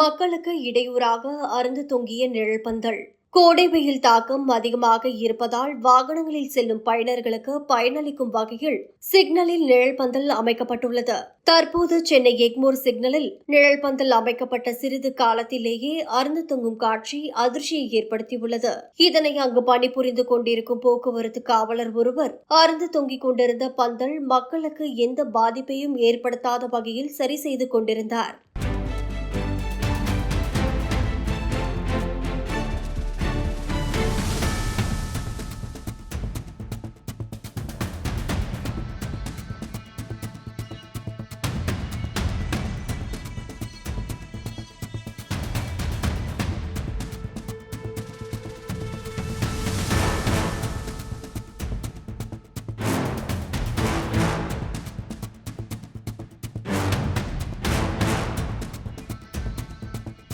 மக்களுக்கு இடையூறாக அருந்து தொங்கிய நிழல்பந்தல் கோடை வெயில் தாக்கம் அதிகமாக இருப்பதால் வாகனங்களில் செல்லும் பயணர்களுக்கு பயனளிக்கும் வகையில் சிக்னலில் நிழல்பந்தல் அமைக்கப்பட்டுள்ளது. தற்போது சென்னை எக்மோர் சிக்னலில் நிழல்பந்தல் அமைக்கப்பட்ட சிறிது காலத்திலேயே அருந்து தொங்கும் காட்சி அதிர்ச்சியை ஏற்படுத்தியுள்ளது. இதனை அங்கு பணிபுரிந்து கொண்டிருக்கும் போக்குவரத்து காவலர் ஒருவர் அருந்து தொங்கிக் கொண்டிருந்த பந்தல் மக்களுக்கு எந்த பாதிப்பையும் ஏற்படுத்தாத வகையில் சரி செய்து கொண்டிருந்தார்.